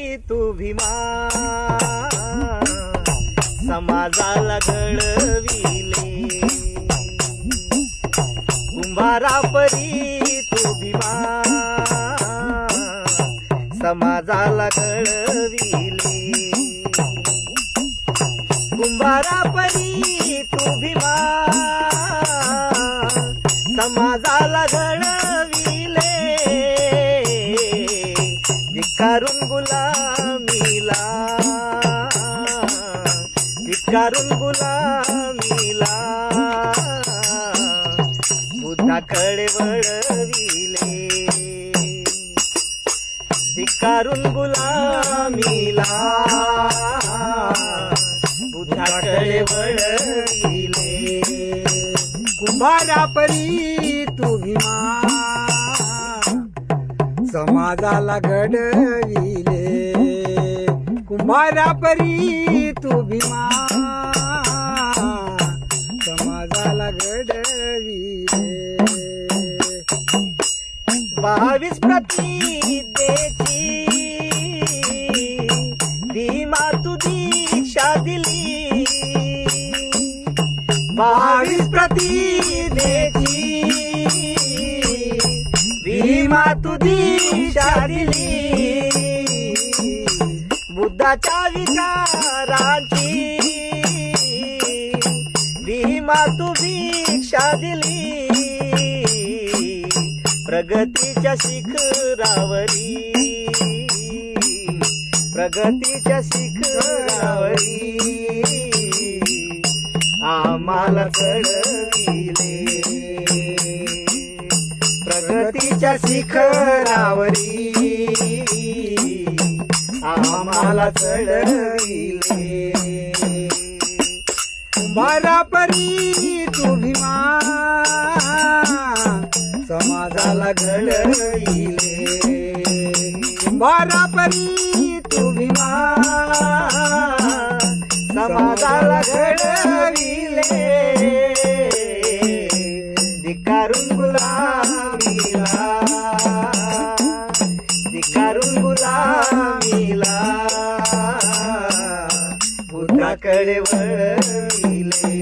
तू भीमा समाजाला घडविले. कुंभारा परी तू भीमा. समाजाला घडविले. कुंभारा परी तू भीमा. समाजाला घडविले. धिक्कारून गुलामीला. धिक्कारून गुलामीला. बुद्धाकडे वळविले. धिक्कारून गुलामीला. बुद्धाकडे वळविले. कुंभारा परी तू भीमा समाजाला घडविले. कुंभारा परी तू भीमा. समाजाला घडविले. बावीस प्रतिज्ञेची भीमा तू दीक्षा दिली. बावीस प्रतिज्ञेची भीमा तू दीक्षा बुद्धाच्या विचारांची भीमा तू भिक्षा दिली. प्रगतीच्या शिखरावरी. प्रगतीच्या शिखरावरी. आम्हाला कळ प्रगतीच्या शिखरावरी. आम्हाला चढविले. कुंभारा परी तू भीमा समाजाला घडविले. बरापरी परी तू भीमा समाजाला घडविले. धिकारून गुलामीला धिकारून गुलामीला. बुद्धाकडे वळविले